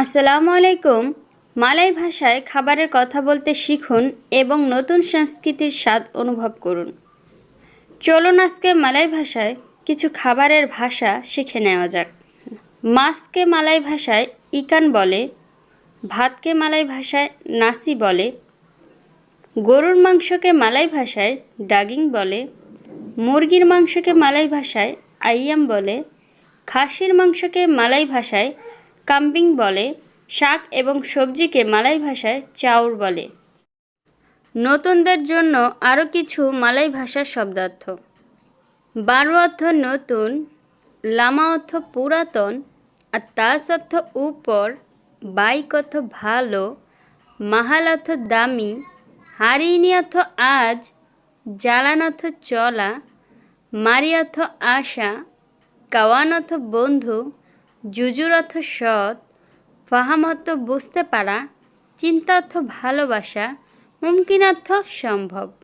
আসসালামু আলাইকুম। মালাই ভাষায় খাবারের কথা বলতে শিখুন এবং নতুন সংস্কৃতির স্বাদ অনুভব করুন। চলুন আজকে মালাই ভাষায় কিছু খাবারের ভাষা শিখে নেওয়া যাক। মাছকে মালাই ভাষায় ইকান বলে, ভাতকে মালাই ভাষায় নাসি বলে, গরুর মাংসকে মালাই ভাষায় ডাগিং বলে, মুরগির মাংসকে মালাই ভাষায় আইয়াম বলে, খাসির মাংসকে মালাই ভাষায় কাম্বিং বলে, শাক এবং সবজিকে মালাই ভাষায় চাউর বলে। নতুনদের জন্য আরও কিছু মালাই ভাষার শব্দার্থ। বারো অর্থ নতুন, লামা অর্থ পুরাতন, আর তাস অর্থ উপর, বাইক অর্থ ভালো, মাহাল অর্থ দামি হারিনি অর্থ আজ, জ্বালান অর্থ চলা, মারি অর্থ আশা, কাওয়ান অর্থ বন্ধু জুজুর অর্থ সৎ ফাহাম অর্থ বুঝতে পারা চিন্তা অর্থ ভালোবাসা মুমকিন অর্থ সম্ভব।